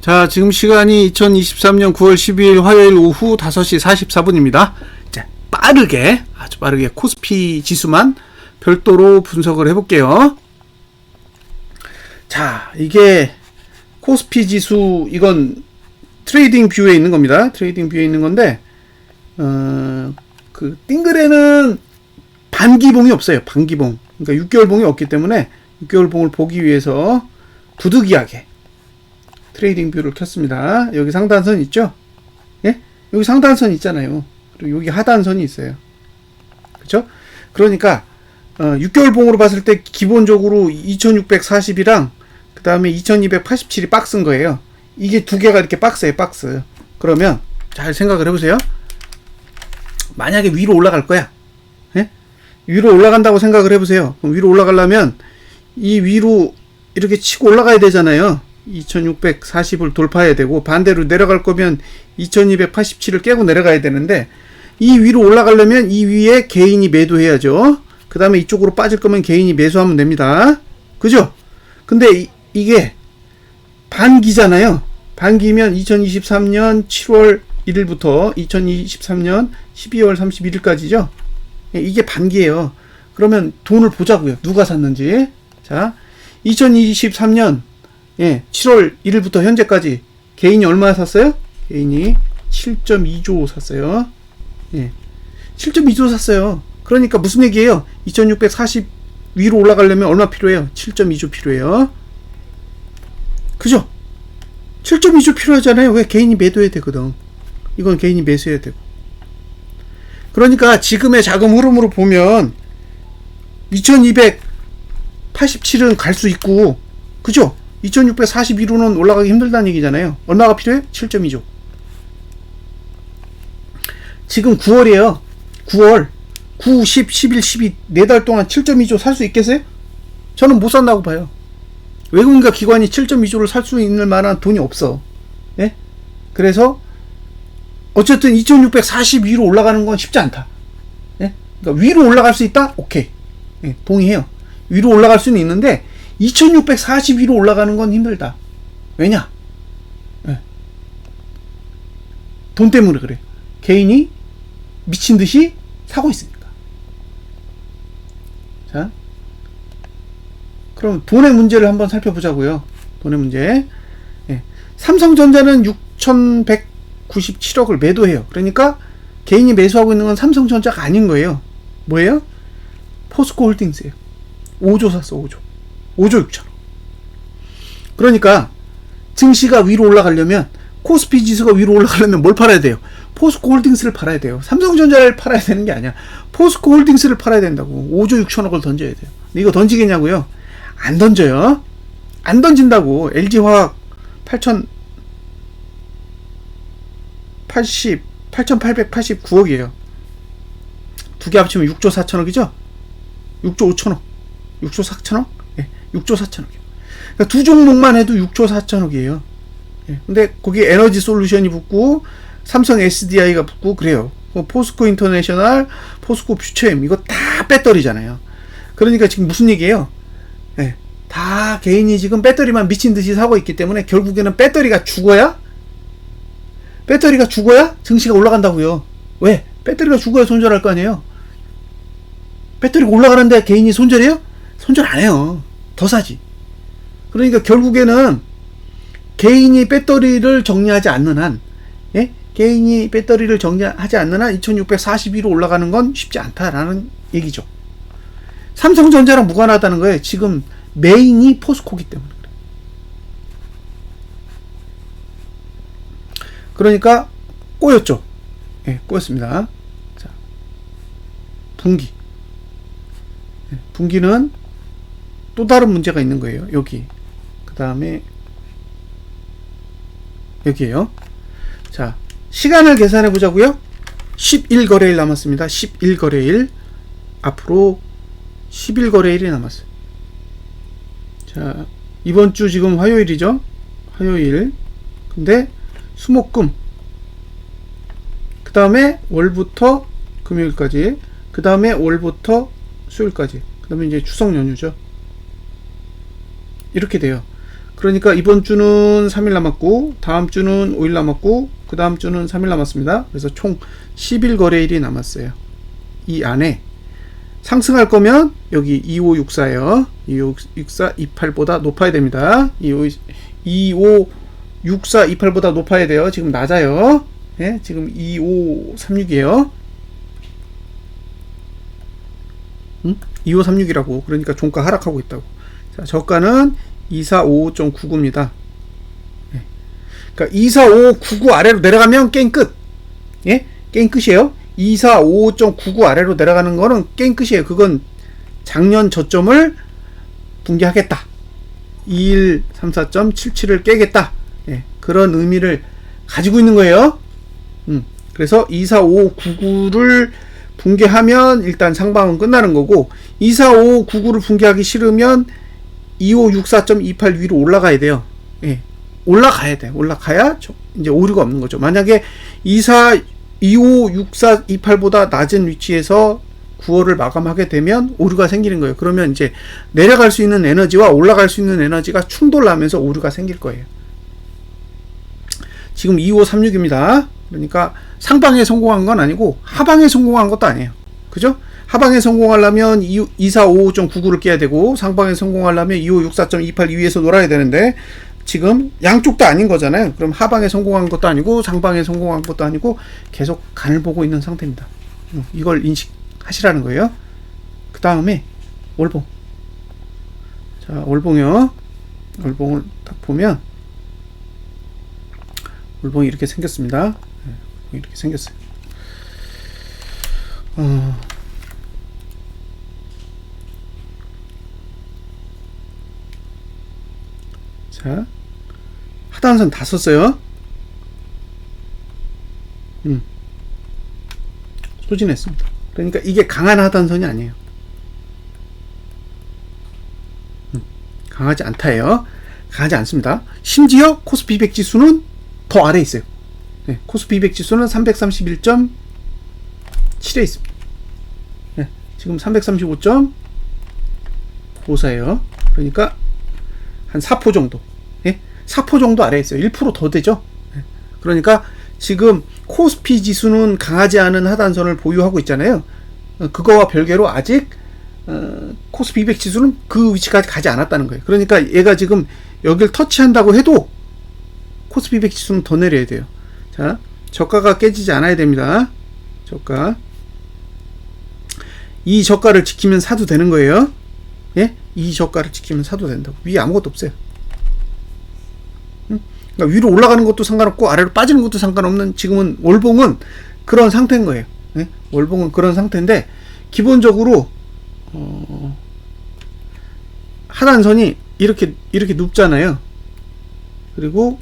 자, 지금 시간이 2023년 9월 12일 화요일 오후 5시 44분입니다. 자, 빠르게, 아주 빠르게 코스피 지수만 별도로 분석을 해볼게요. 자, 이게 코스피 지수, 이건 트레이딩 뷰에 있는 겁니다. 트레이딩 뷰에 있는 건데, 어, 그, 띵글에는 반기봉이 없어요. 반기봉. 그러니까 6개월 봉이 없기 때문에 6개월 봉을 보기 위해서 부득이하게 트레이딩 뷰를 켰습니다. 여기 상단선 있죠? 예? 여기 상단선 있잖아요. 그리고 여기 하단선이 있어요. 그쵸? 그러니까, 어, 6개월 봉으로 봤을 때 기본적으로 2640이랑 그 다음에 2287이 박스인 거예요. 이게 두 개가 이렇게 박스예요, 박스. 그러면 잘 생각을 해보세요. 만약에 위로 올라갈 거야. 예? 위로 올라간다고 생각을 해보세요. 그럼 위로 올라가려면 이 위로 이렇게 치고 올라가야 되잖아요. 2640을 돌파해야 되고 반대로 내려갈 거면 2287을 깨고 내려가야 되는데 이 위로 올라가려면 이 위에 개인이 매도해야죠. 그 다음에 이쪽으로 빠질 거면 개인이 매수하면 됩니다. 그죠? 근데 이, 게 반기잖아요. 반기면 2023년 7월 1일부터 2023년 12월 31일까지죠. 이게 반기예요. 그러면 돈을 보자고요. 누가 샀는지. 자, 2023년 예, 7월 1일부터 현재까지 개인이 얼마 샀어요? 개인이 7.2조 샀어요. 예. 7.2조 샀어요. 그러니까 무슨 얘기예요? 2640 위로 올라가려면 얼마 필요해요? 7.2조 필요해요. 그죠? 7.2조 필요하잖아요. 왜 개인이 매도해야 되거든. 이건 개인이 매수해야 되고. 그러니까 지금의 자금 흐름으로 보면 2287은 갈 수 있고, 그죠? 2641호는 올라가기 힘들다는 얘기잖아요. 얼마가 필요해? 7.2조. 지금 9월이에요. 9월. 9, 10, 11, 12, 4달 동안 7.2조 살 수 있겠어요? 저는 못 산다고 봐요. 외국인과 기관이 7.2조를 살 수 있는 만한 돈이 없어. 예? 그래서, 어쨌든 2642로 올라가는 건 쉽지 않다. 예? 그러니까 위로 올라갈 수 있다? 오케이. 예, 동의해요. 위로 올라갈 수는 있는데, 2642로 올라가는 건 힘들다. 왜냐? 예. 돈 때문에 그래. 개인이 미친 듯이 사고 있으니까. 자. 그럼 돈의 문제를 한번 살펴보자고요. 돈의 문제. 예. 삼성전자는 6,197억을 매도해요. 그러니까 개인이 매수하고 있는 건 삼성전자가 아닌 거예요. 뭐예요? 포스코 홀딩스예요. 5조 샀어, 5조. 5조 6천 원. 그러니까 증시가 위로 올라가려면 코스피 지수가 위로 올라가려면 뭘 팔아야 돼요? 포스코 홀딩스를 팔아야 돼요. 삼성전자를 팔아야 되는 게 아니야. 포스코 홀딩스를 팔아야 된다고. 5조 6천억을 던져야 돼요. 이거 던지겠냐고요? 안 던져요. 안 던진다고. LG화학 8천 80 8,889억이에요. 두 개 합치면 6조 4천억이죠? 6조 5천억. 6조 4천억? 예, 6조 4천억이요. 그러니까 두 종목만 해도 6조 4천억이에요. 예, 근데 거기에 에너지 솔루션이 붙고 삼성 SDI가 붙고 그래요. 뭐 포스코 인터내셔널, 포스코 퓨처엠 이거 다 배터리잖아요. 그러니까 지금 무슨 얘기예요? 예, 다 개인이 지금 배터리만 미친 듯이 사고 있기 때문에 결국에는 배터리가 죽어야 배터리가 죽어야 증시가 올라간다고요. 왜? 배터리가 죽어야 손절할 거 아니에요. 배터리가 올라가는데 개인이 손절해요? 손절 안 해요. 더 사지. 그러니까 결국에는 개인이 배터리를 정리하지 않는 한, 예? 개인이 배터리를 정리하지 않는 한 2642로 올라가는 건 쉽지 않다라는 얘기죠. 삼성전자랑 무관하다는 거예요. 지금 메인이 포스코기 때문에. 그러니까 꼬였죠. 예, 꼬였습니다. 자, 분기. 예, 분기는 또 다른 문제가 있는 거예요. 여기. 그 다음에 여기에요. 자, 시간을 계산해 보자고요. 11거래일 남았습니다. 11거래일. 앞으로 11거래일이 남았어요. 자, 이번 주 지금 화요일이죠? 화요일. 근데 수목금. 그 다음에 월부터 금요일까지. 그 다음에 월부터 수요일까지. 그 다음에 이제 추석 연휴죠. 이렇게 돼요. 그러니까 이번 주는 3일 남았고 다음 주는 5일 남았고 그 다음 주는 3일 남았습니다. 그래서 총 10일 거래일이 남았어요. 이 안에 상승할 거면 여기 2564예요. 2564 28보다 높아야 됩니다. 25 2564 28보다 높아야 돼요. 지금 낮아요. 예, 지금 2536이에요. 응? 2536이라고. 그러니까 종가 하락하고 있다고. 자, 저가는 2455.99입니다. 예. 그러니까 2455.99 아래로 내려가면 게임 끝. 예? 게임 끝이에요. 2455.99 아래로 내려가는 거는 게임 끝이에요. 그건 작년 저점을 붕괴하겠다. 2134.77을 깨겠다. 예, 그런 의미를 가지고 있는 거예요. 음, 그래서 24599를 붕괴하면 일단 상방은 끝나는 거고 24599를 붕괴하기 싫으면 2564.28 위로 올라가야 돼요. 예. 올라가야 돼. 올라가야 저- 이제 오류가 없는 거죠. 만약에 24 256428보다 낮은 위치에서 9월을 마감하게 되면 오류가 생기는 거예요. 그러면 이제 내려갈 수 있는 에너지와 올라갈 수 있는 에너지가 충돌하면서 오류가 생길 거예요. 지금 2536입니다. 그러니까 상방에 성공한 건 아니고 하방에 성공한 것도 아니에요. 그죠? 하방에 성공하려면 2455.99를 깨야 되고 상방에 성공하려면 2564.28 위에서 놀아야 되는데 지금 양쪽도 아닌 거잖아요. 그럼 하방에 성공한 것도 아니고 상방에 성공한 것도 아니고 계속 간을 보고 있는 상태입니다. 음, 이걸 인식하시라는 거예요. 그 다음에 월봉. 자, 월봉이요. 월봉을 딱 보면 월봉이 이렇게 생겼습니다. 네, 이렇게 생겼어요. 어, 자, 하단선 다 썼어요. 음. 소진했습니다. 그러니까 이게 강한 하단선이 아니에요. 음, 강하지 않다예요. 강하지 않습니다. 심지어 코스피 200 지수는 더 아래 에 있어요. 네, 코스피 200 지수는 331.7에 있습니다. 네, 지금 335.54예요. 그러니까 한 4포 정도. 예? 4포 정도 아래에 있어요. 1%더 되죠. 예. 그러니까 지금 코스피 지수는 강하지 않은 하단선을 보유하고 있잖아요. 어, 그거와 별개로 아직 어, 코스피 200 지수는 그 위치까지 가지 않았다는 거예요. 그러니까 얘가 지금 여길 터치한다고 해도 코스피 200 지수는 더 내려야 돼요. 자, 저가가 깨지지 않아야 됩니다. 저가. 이 저가를 지키면 사도 되는 거예요. 예? 이 저가를 지키면 사도 된다고. 위에 아무것도 없어요. 응? 그러니까 위로 올라가는 것도 상관없고 아래로 빠지는 것도 상관없는 지금은 월봉은 그런 상태인 거예요. 예? 월봉은 그런 상태인데 기본적으로 어, 하단선이 이렇게 이렇게 눕잖아요. 그리고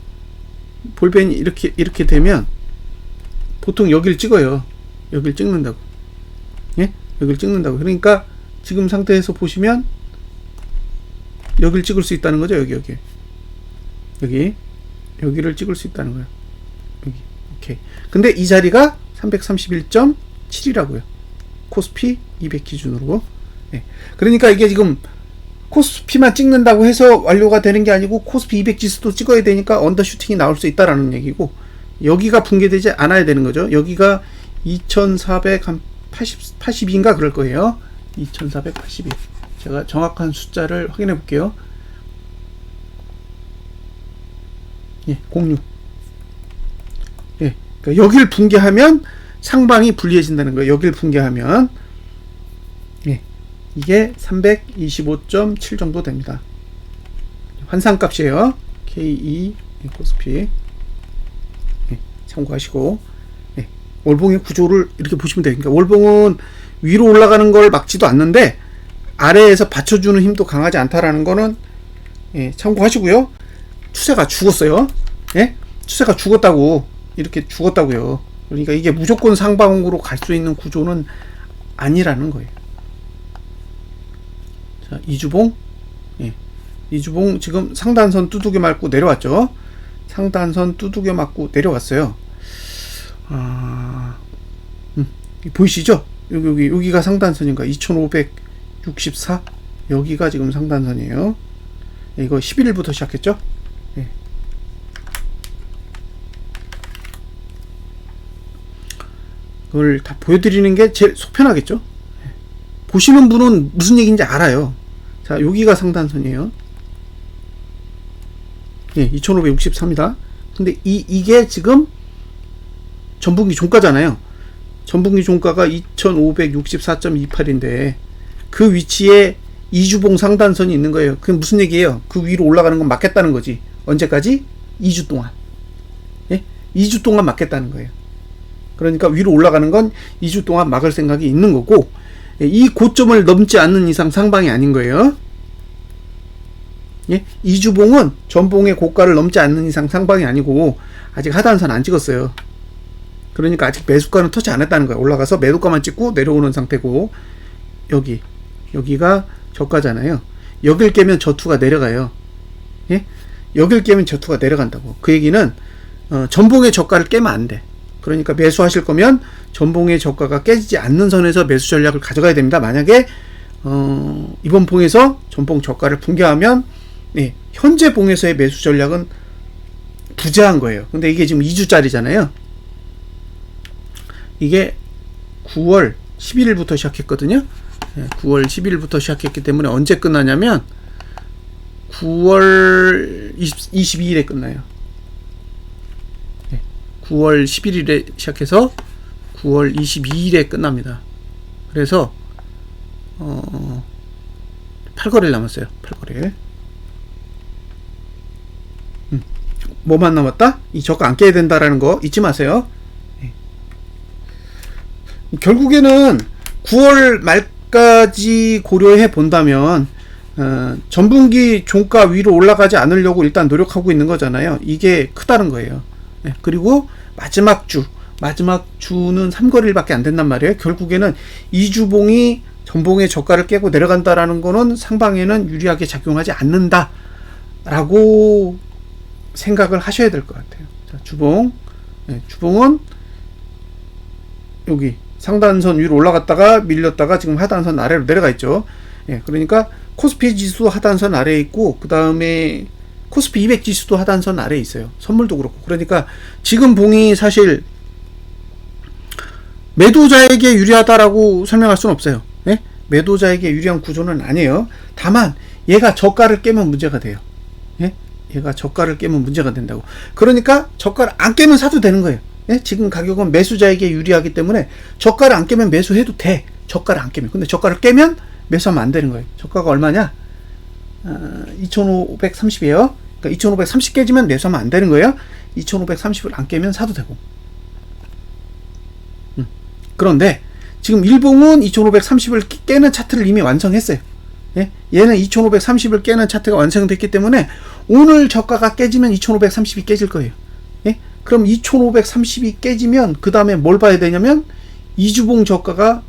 볼펜이 이렇게 이렇게 되면 보통 여기를 찍어요. 여기를 찍는다고. 예? 여기를 찍는다고. 그러니까 지금 상태에서 보시면 여기를 찍을 수 있다는 거죠. 여기 여기 여기 여기를 찍을 수 있다는 거예요. 여기 오케이. 근데 이 자리가 331.7이라고요. 코스피 200 기준으로. 예. 그러니까 이게 지금 코스피만 찍는다고 해서 완료가 되는 게 아니고 코스피 200 지수도 찍어야 되니까 언더슈팅이 나올 수 있다라는 얘기고 여기가 붕괴되지 않아야 되는 거죠. 여기가 2480 82인가 그럴 거예요. 2482. 제가 정확한 숫자를 확인해 볼게요. 예, 06. 예, 그러니까 여기를 붕괴하면 상방이 불리해진다는 거예요. 여기를 붕괴하면 예, 이게 325.7 정도 됩니다. 환상값이에요. K2 예, 코스피 예, 참고하시고 예, 월봉의 구조를 이렇게 보시면 돼요. 그러니까 월봉은 위로 올라가는 걸 막지도 않는데 아래에서 받쳐주는 힘도 강하지 않다라는 거는 예, 참고하시고요. 추세가 죽었어요. 예? 추세가 죽었다고 이렇게 죽었다고요. 그러니까 이게 무조건 상방으로 갈 수 있는 구조는 아니라는 거예요. 자, 이주봉. 예. 이주봉 지금 상단선 두둑여 맞고 내려왔죠. 상단선 두둑여 맞고 내려왔어요. 아, 음, 보이시죠? 여기, 여기, 여기가 상단선인가? 2564? 여기가 지금 상단선이에요. 예, 이거 11일부터 시작했죠? 그걸 다 보여드리는 게 제일 속편하겠죠? 예. 보시는 분은 무슨 얘기인지 알아요. 자, 여기가 상단선이에요. 예, 2563이다. 근데 이, 이게 지금 전분기 종가잖아요. 전분기 종가가 2564.28인데 그 위치에 이주봉 상단선이 있는 거예요. 그게 무슨 얘기예요? 그 위로 올라가는 건 막겠다는 거지. 언제까지? 2주 동안. 예? 2주 동안 막겠다는 거예요. 그러니까 위로 올라가는 건 2주 동안 막을 생각이 있는 거고 예, 이 고점을 넘지 않는 이상 상방이 아닌 거예요. 예? 이주봉은 전봉의 고가를 넘지 않는 이상 상방이 아니고 아직 하단선 안 찍었어요. 그러니까 아직 매수가는 터치 안 했다는 거예요. 올라가서 매도가만 찍고 내려오는 상태고 여기 여기가 저가잖아요. 여길 깨면 저투가 내려가요. 예? 여길 깨면 저투가 내려간다고. 그 얘기는 어, 전봉의 저가를 깨면 안 돼. 그러니까 매수하실 거면 전봉의 저가가 깨지지 않는 선에서 매수 전략을 가져가야 됩니다. 만약에 어, 이번 봉에서 전봉 저가를 붕괴하면 네, 현재 봉에서의 매수 전략은 부재한 거예요. 근데 이게 지금 2주짜리잖아요. 이게 9월 11일부터 시작했거든요. 네, 9월 11일부터 시작했기 때문에 언제 끝나냐면 9월 20, 22일에 끝나요. 네, 9월 11일에 시작해서 9월 22일에 끝납니다. 그래서 어 8거래일 남았어요. 8거래일. 음, 뭐만 남았다? 이 저가 안 깨야 된다라는 거 잊지 마세요. 네. 결국에는 9월 말까지 고려해 본다면 어, 전분기 종가 위로 올라가지 않으려고 일단 노력하고 있는 거잖아요. 이게 크다는 거예요. 네, 그리고 마지막 주, 마지막 주는 3거리일밖에 안 된단 말이에요. 결국에는 이주봉이 전봉의 저가를 깨고 내려간다라는 거는 상방에는 유리하게 작용하지 않는다라고 생각을 하셔야 될 것 같아요. 자, 주봉, 네, 주봉은 여기 상단선 위로 올라갔다가 밀렸다가 지금 하단선 아래로 내려가 있죠. 예, 그러니까 코스피 지수 하단선 아래에 있고 그 다음에 코스피 200 지수도 하단선 아래에 있어요. 선물도 그렇고. 그러니까 지금 봉이 사실 매도자에게 유리하다라고 설명할 수는 없어요. 예? 매도자에게 유리한 구조는 아니에요. 다만 얘가 저가를 깨면 문제가 돼요. 예? 얘가 저가를 깨면 문제가 된다고. 그러니까 저가를 안 깨면 사도 되는 거예요. 예? 지금 가격은 매수자에게 유리하기 때문에 저가를 안 깨면 매수해도 돼. 저가를 안 깨면. 근데 저가를 깨면 매수하면 안 되는 거예요. 저가가 얼마냐? 어, 2530이에요. 그러니까 2530 깨지면 매수하면 안 되는 거예요. 2530을 안 깨면 사도 되고. 음. 그런데 지금 일봉은 2530을 깨는 차트를 이미 완성했어요. 예? 얘는 2530을 깨는 차트가 완성됐기 때문에 오늘 저가가 깨지면 2530이 깨질 거예요. 예? 그럼 2530이 깨지면 그 다음에 뭘 봐야 되냐면 이주봉 저가가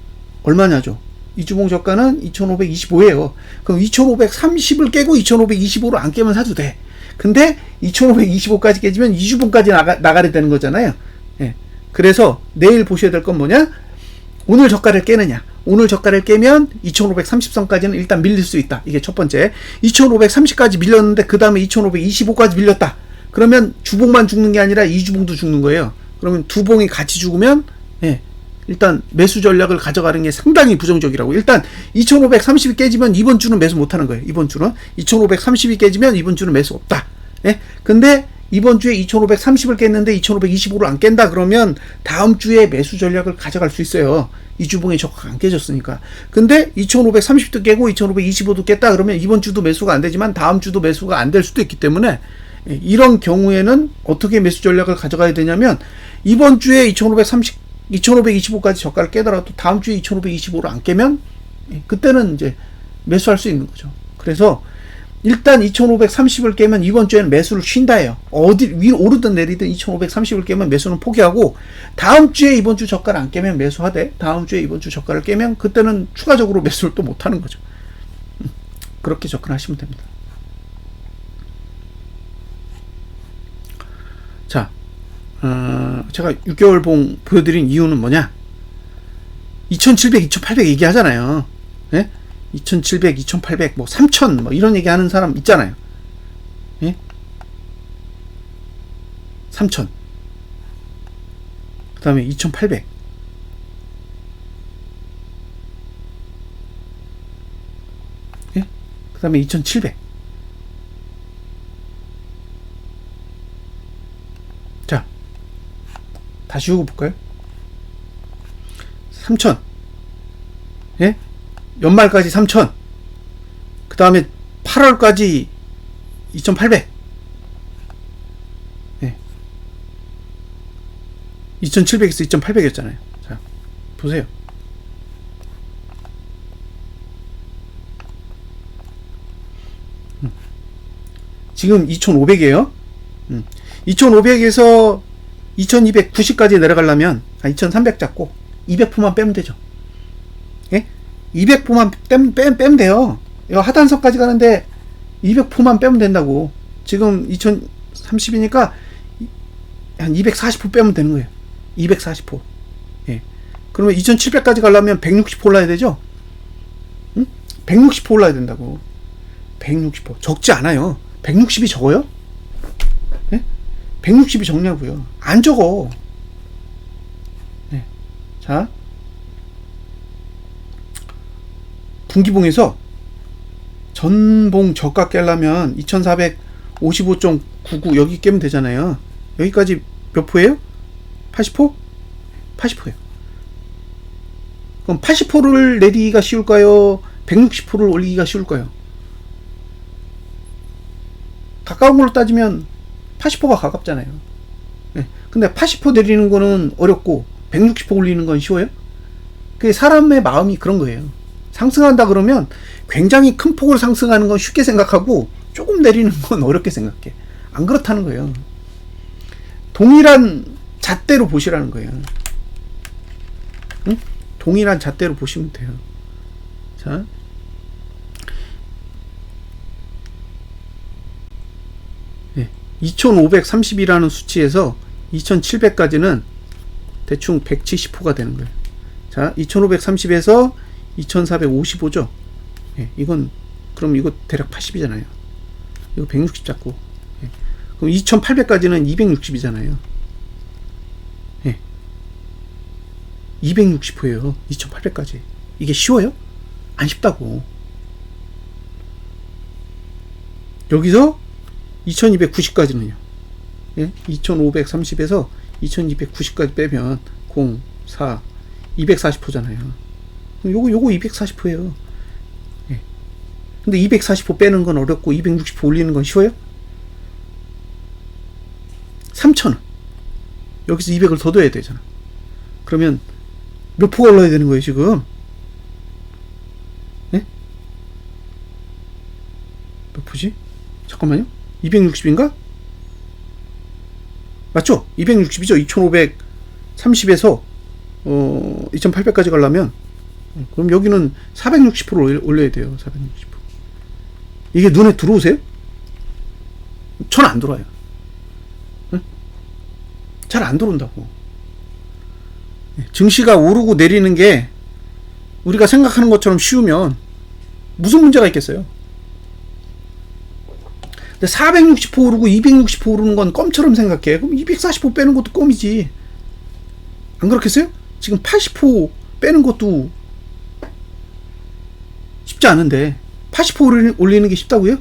얼마냐죠. 이주봉 저가는 2525예요. 그럼 2530을 깨고 2525로 안 깨면 사도 돼. 근데 2525까지 깨지면 이주봉까지 나가, 나가야 되는 거잖아요. 예. 그래서 내일 보셔야 될 건 뭐냐? 오늘 저가를 깨느냐. 오늘 저가를 깨면 2530선까지는 일단 밀릴 수 있다. 이게 첫 번째. 2530까지 밀렸는데 그 다음에 2525까지 밀렸다. 그러면 주봉만 죽는 게 아니라 이주봉도 죽는 거예요. 그러면 두 봉이 같이 죽으면 예, 일단 매수 전략을 가져가는 게 상당히 부정적이라고. 일단 2530이 깨지면 이번 주는 매수 못 하는 거예요. 이번 주는 2530이 깨지면 이번 주는 매수 없다. 예? 근데 이번 주에 2530을 깼는데 2525를 안 깬다 그러면 다음 주에 매수 전략을 가져갈 수 있어요. 이 주봉이 저가가 안 깨졌으니까. 근데 2530도 깨고 2525도 깼다 그러면 이번 주도 매수가 안 되지만 다음 주도 매수가 안 될 수도 있기 때문에 예, 이런 경우에는 어떻게 매수 전략을 가져가야 되냐면 이번 주에 2530 2525까지 저가를 깨더라도 다음 주에 2525를 안 깨면 예, 그때는 이제 매수할 수 있는 거죠. 그래서 일단 2530을 깨면 이번 주에는 매수를 쉰다 해요. 어디 위로 오르든 내리든 2530을 깨면 매수는 포기하고 다음 주에 이번 주 저가를 안 깨면 매수하되 다음 주에 이번 주 저가를 깨면 그때는 추가적으로 매수를 또 못 하는 거죠. 음, 그렇게 접근하시면 됩니다. 어, 제가 6개월 봉 보여드린 이유는 뭐냐? 2,700, 2,800 얘기하잖아요. 예? 2,700, 2,800, 뭐 3,000, 뭐 이런 얘기 하는 사람 있잖아요. 예? 3,000. 그 다음에 2,800. 예? 그 다음에 2,700. 다시 오고 볼까요? 3천. 예? 연말까지 3천. 그 다음에 8월까지 2,800. 예. 2,700에서 2,800이었잖아요. 자, 보세요. 음. 지금 2,500이에요. 음. 2,500에서 2,290까지 내려가려면 아, 2,300 잡고 200포만 빼면 되죠. 예? 200포만 빼면, 빼면, 돼요. 이거 하단선까지 가는데 200포만 빼면 된다고. 지금 2030이니까 한 240포 빼면 되는 거예요. 240포. 예. 그러면 2700까지 가려면 160포 올라야 되죠? 응? 160포 올라야 된다고. 160포. 적지 않아요. 160이 적어요? 예? 160이 적냐고요. 안 적어. 네. 자. 분기봉에서 전봉 저가 깨려면 2455.99 여기 깨면 되잖아요. 여기까지 몇 포예요? 80포? 80포예요. 그럼 80포를 내리기가 쉬울까요? 160포를 올리기가 쉬울까요? 가까운 걸로 따지면 80포가 가깝잖아요. 네. 근데 80포 내리는 거는 어렵고 160포 올리는 건 쉬워요? 그게 사람의 마음이 그런 거예요. 상승한다 그러면 굉장히 큰 폭을 상승하는 건 쉽게 생각하고 조금 내리는 건 어렵게 생각해. 안 그렇다는 거예요. 동일한 잣대로 보시라는 거예요. 응? 동일한 잣대로 보시면 돼요. 자. 2530이라는 수치에서 2700까지는 대충 170호가 되는 거예요. 자, 2530에서 2455죠. 예, 이건 그럼 이거 대략 80이잖아요. 이거 160 잡고. 예. 그럼 2800까지는 260이잖아요. 예. 260호예요. 2800까지. 이게 쉬워요? 안 쉽다고. 여기서 2290까지는요. 예? 2530에서 2290까지 빼면 0, 4, 240호잖아요. 요거 요거 240호예요. 예. 근데 240호 빼는 건 어렵고 260호 올리는 건 쉬워요? 3,000원. 여기서 200을 더 둬야 되잖아. 그러면 몇 포가 올라야 되는 거예요, 지금? 예? 몇 포지? 잠깐만요. 260인가? 맞죠? 260이죠. 2530에서 어 2800까지 가려면 그럼 여기는 460% 올려야 돼요. 460%. 이게 눈에 들어오세요? 전 안 들어와요. 잘안 들어온다고. 예, 증시가 오르고 내리는 게 우리가 생각하는 것처럼 쉬우면 무슨 문제가 있겠어요? 근데 460호 오르고 260호 오르는 건 껌처럼 생각해. 그럼 240호 빼는 것도 껌이지. 안 그렇겠어요? 지금 80호 빼는 것도 쉽지 않은데 80호 올리는 게 쉽다고요?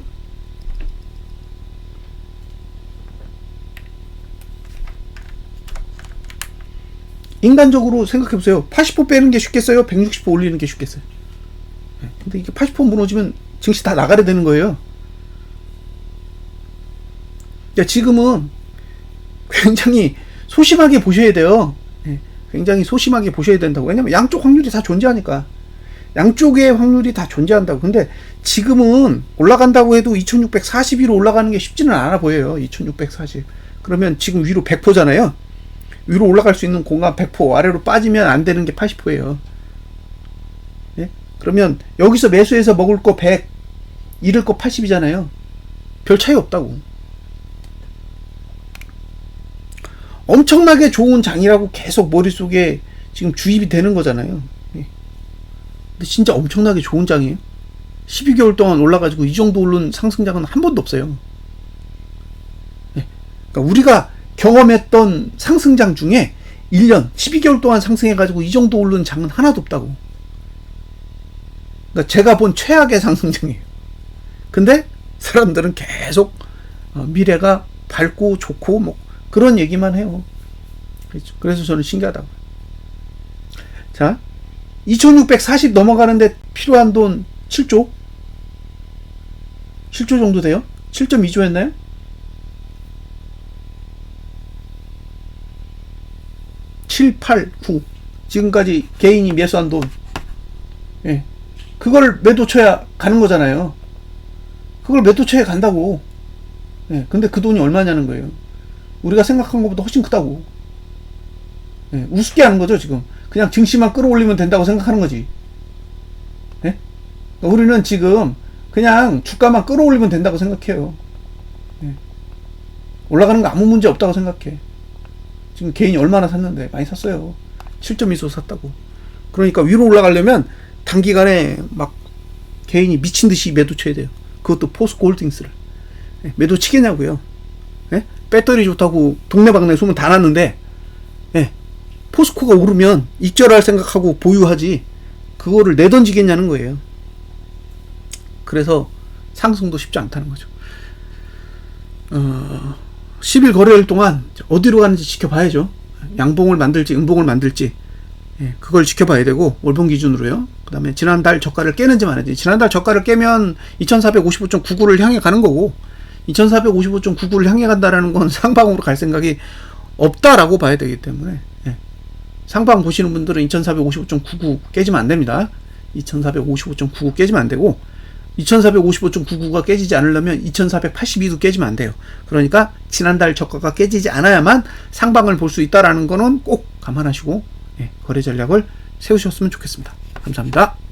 인간적으로 생각해 보세요. 80호 빼는 게 쉽겠어요? 160호 올리는 게 쉽겠어요? 네, 근데 이게 80호 무너지면 증시 다 나가야 되는 거예요. 야, 지금은 굉장히 소심하게 보셔야 돼요. 네, 굉장히 소심하게 보셔야 된다고. 왜냐면 양쪽 확률이 다 존재하니까. 양쪽의 확률이 다 존재한다고. 근데 지금은 올라간다고 해도 2640위로 올라가는 게 쉽지는 않아 보여요. 2640. 그러면 지금 위로 100포잖아요. 위로 올라갈 수 있는 공간 100포, 아래로 빠지면 안 되는 게 80포예요. 예? 그러면 여기서 매수해서 먹을 거 100, 잃을 거 80이잖아요. 별 차이 없다고. 엄청나게 좋은 장이라고 계속 머릿속에 지금 주입이 되는 거잖아요. 예. 근데 진짜 엄청나게 좋은 장이에요. 12개월 동안 올라가지고 이 정도 오른 상승장은 한 번도 없어요. 예. 그러니까 우리가 경험했던 상승장 중에 1년, 12개월 동안 상승해가지고 이 정도 오른 장은 하나도 없다고. 그러니까 제가 본 최악의 상승장이에요. 근데 사람들은 계속 어, 미래가 밝고 좋고 뭐 그런 얘기만 해요. 그렇죠. 그래서 저는 신기하다고. 자, 2640 넘어가는데 필요한 돈 7조? 7조 정도 돼요? 7.2조 했나요? 칠, 팔, 구. 지금까지 개인이 매수한 돈. 예. 그걸 매도 쳐야 가는 거잖아요. 그걸 매도 쳐야 간다고. 예. 근데 그 돈이 얼마냐는 거예요. 우리가 생각한 것보다 훨씬 크다고. 예. 우습게 하는 거죠, 지금. 그냥 증시만 끌어올리면 된다고 생각하는 거지. 예? 우리는 지금 그냥 주가만 끌어올리면 된다고 생각해요. 예. 올라가는 거 아무 문제 없다고 생각해. 지금 개인이 얼마나 샀는데 많이 샀어요. 7.2소 샀다고. 그러니까 위로 올라가려면 단기간에 막 개인이 미친 듯이 매도 쳐야 돼요. 그것도 포스코 홀딩스를. 예, 매도 치겠냐고요. 예? 배터리 좋다고 동네방네 소문 다 났는데 예, 포스코가 오르면 익절할 생각하고 보유하지 그거를 내던지겠냐는 거예요. 그래서 상승도 쉽지 않다는 거죠. 어, 10일 거래일 동안 어디로 가는지 지켜봐야죠. 양봉을 만들지 음봉을 만들지 예, 그걸 지켜봐야 되고 월봉 기준으로요. 그 다음에 지난달 저가를 깨는지 말인지 지난달 저가를 깨면 2455.99를 향해 가는 거고 2455.99를 향해 간다라는 건 상방으로 갈 생각이 없다라고 봐야 되기 때문에 예. 상방 보시는 분들은 2455.99 깨지면 안 됩니다. 2455.99 깨지면 안 되고 2455.99가 깨지지 않으려면 2482도 깨지면 안 돼요. 그러니까 지난달 저가가 깨지지 않아야만 상방을 볼 수 있다라는 거는 꼭 감안하시고 예, 거래 전략을 세우셨으면 좋겠습니다. 감사합니다.